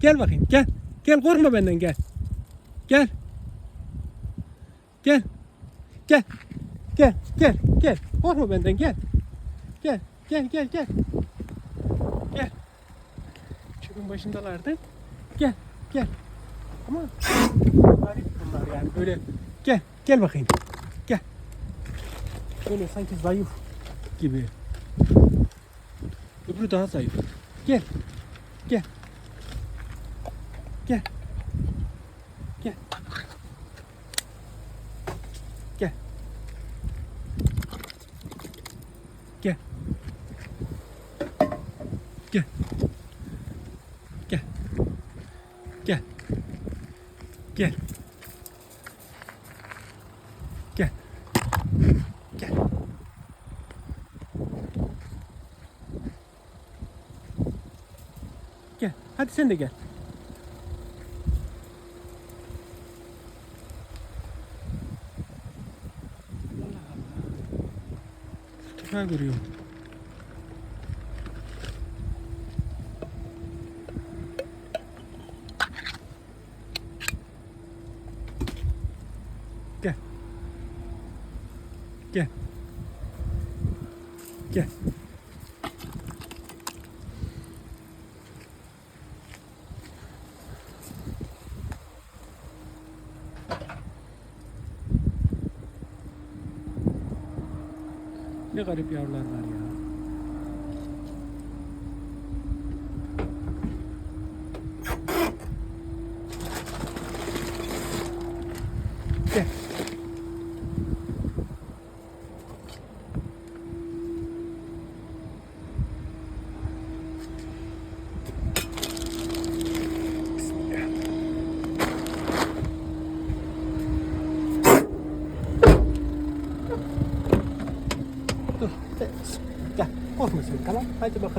Gel bakayım gel. Gel korkma benden gel. Gel. Gel. Gel. Gel. Gel. Gel. Korkma benden gel. Gel. Gel gel gel. Gel. Çöpün başındalardı. Gel. Gel. Ama garip bunlar yani böyle gel. Gel bakayım. Gel. Böyle sanki zayıf gibi. Öbürü daha zayıf. Gel. Gel. Gel. Gel. Gel. Gel. Gel. Gel. Gel. Gel. Hadi sen de gel. Tüfeği görüyorum. Gel. Gel. Gel. കരുപ്പിയാവുള്ളവർ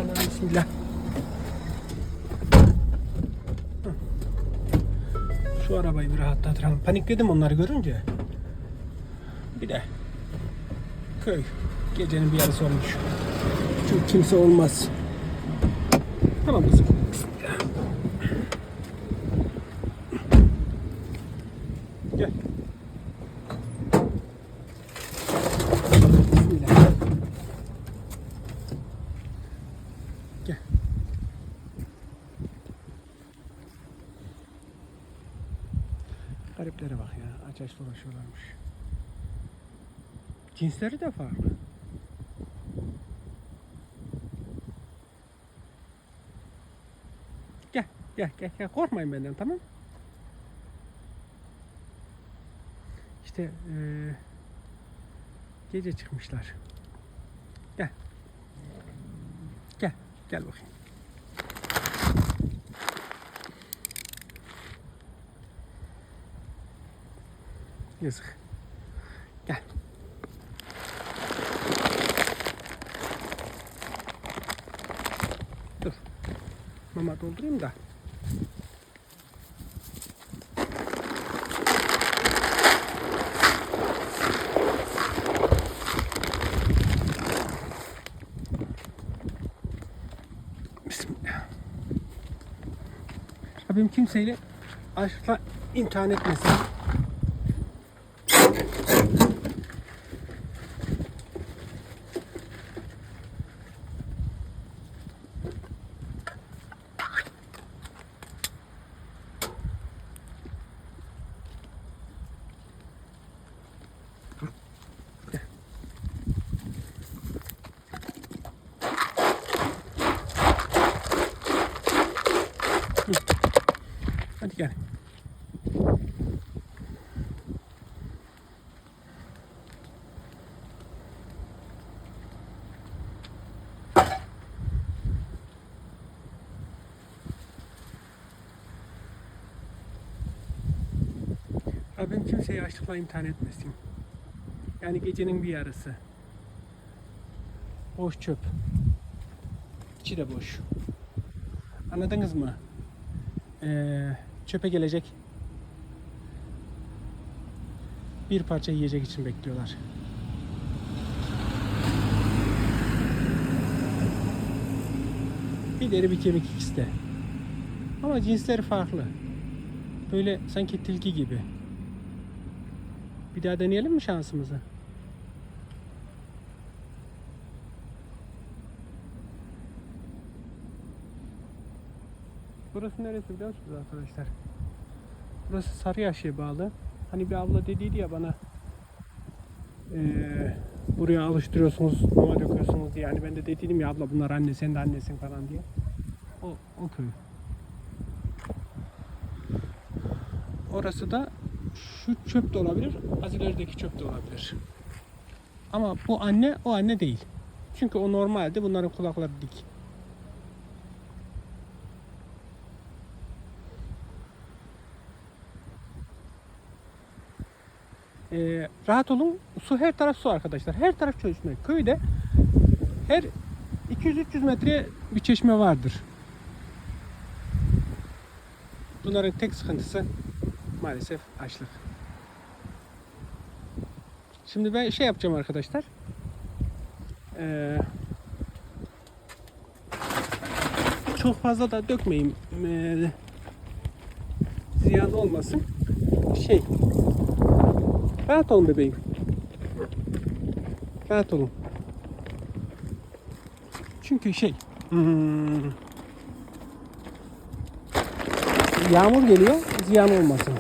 Bakalım. Bismillah. Şu arabayı bir rahatlatıralım. Panikledim onları görünce. Bir de köy. Gecenin bir yarısı olmuş. Çünkü kimse olmaz. Tamam kızım. Bismillah. Gel. Bismillah. Gel. Gariplere aç dolaşıyorlarmış. Cinsleri de farklı. Gel, gel, gel, gel. Korkmayın benden tamam? İşte eee, gece çıkmışlar. Gel. Gel, gel bakayım. Yazık. Gel. Dur. Mama doldurayım da. Bismillah. Rabbim kimseyle aşkla imtihan etmesin. Hadi gel. Rabbim kimseyi açlıkla imtihan etmesin. Yani gecenin bir yarısı. Boş çöp. İçi de boş. Anladınız mı? Ee, çöpe gelecek. Bir parça yiyecek için bekliyorlar. Bir deri bir kemik ikisi de. Ama cinsleri farklı. Böyle sanki tilki gibi. Bir daha deneyelim mi şansımızı? Burası neresi biliyor musunuz arkadaşlar? Burası Sarıyaşı'ya bağlı. Hani bir abla dediydi ya bana eee, buraya alıştırıyorsunuz, mama döküyorsunuz diye. Yani ben de dediydim ya abla bunlar anne sen de annesin falan diye. O, o köy. Orası da şu çöp de olabilir, az ilerideki çöp de olabilir. Ama bu anne o anne değil. Çünkü o normalde bunların kulakları dik. Ee, rahat olun. Su her taraf su arkadaşlar. Her taraf çeşme. Köyde her 200-300 metre bir çeşme vardır. Bunların tek sıkıntısı maalesef açlık. Şimdi ben şey yapacağım arkadaşlar. Ee, çok fazla da dökmeyeyim. Ee, ziyan olmasın. Şey. Rahat olun bebeğim. Rahat olun. Çünkü şey. hmm, yağmur geliyor. Ziyan olmasın.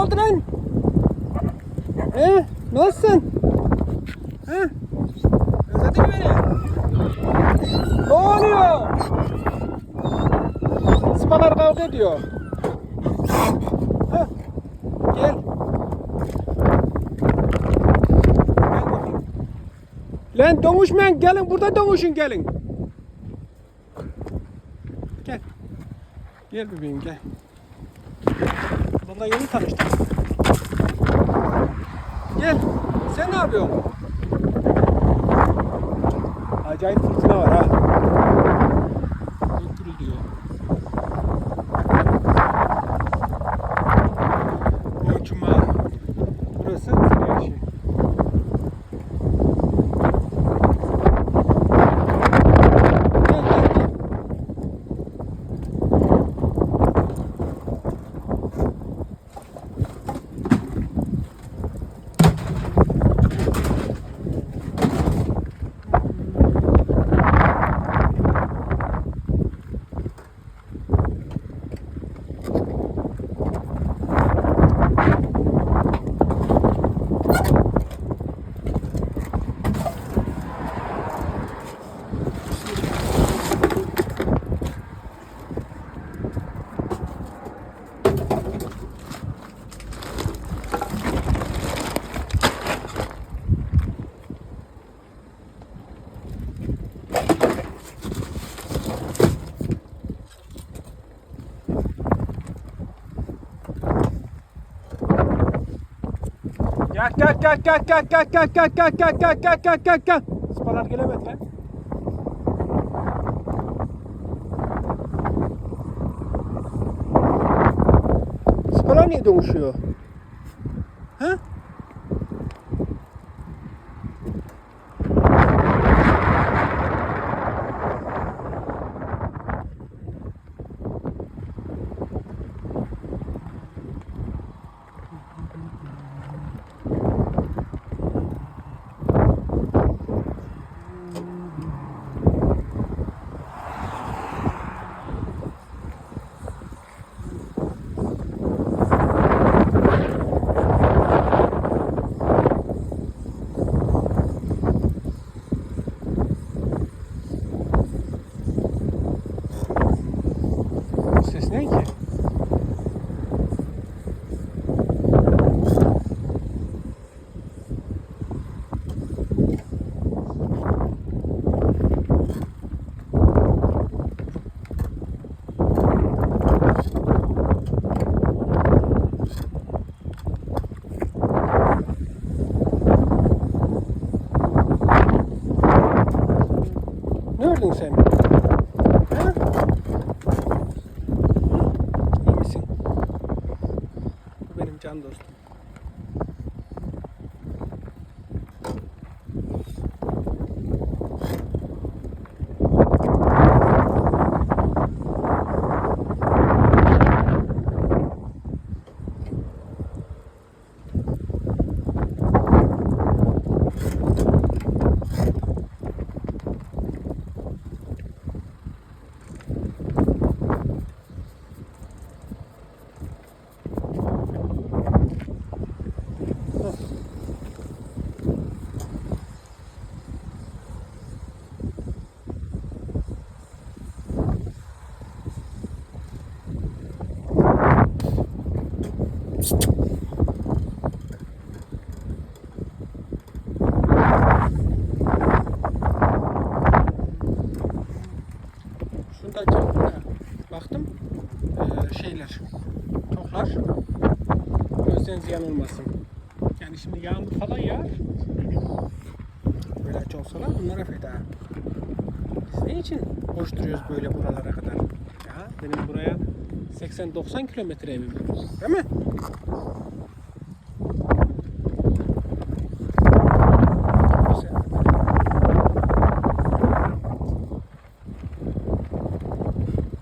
Oldu lan? He? Nasılsın? He? Özledin mi beni? Ne oluyor? Sıpalar kavga ediyor. Heh. Gel. Gel bakayım. Lan dövüşmeyin gelin burada dövüşün gelin. Gel. Gel bebeğim gel. Bununla yeni tanıştık. Gel. Sen ne yapıyorsun? Acayip fırtına var ha. Çok gürültüyor. Bu cuma. Burası Sarıyaşı. Gel gel gel. Gel gel gel gel gel gel gel gel gel gel gel gel gel. Spalar gelemedi lan. Spalar niye dönüşüyor? Ha? Olmasın. Yani şimdi yağmur falan yağar. Böyle aç olsalar bunlara feda. Biz ne için boş duruyoruz böyle buralara kadar? Ya benim buraya 80-90 kilometre evim. Değil mi?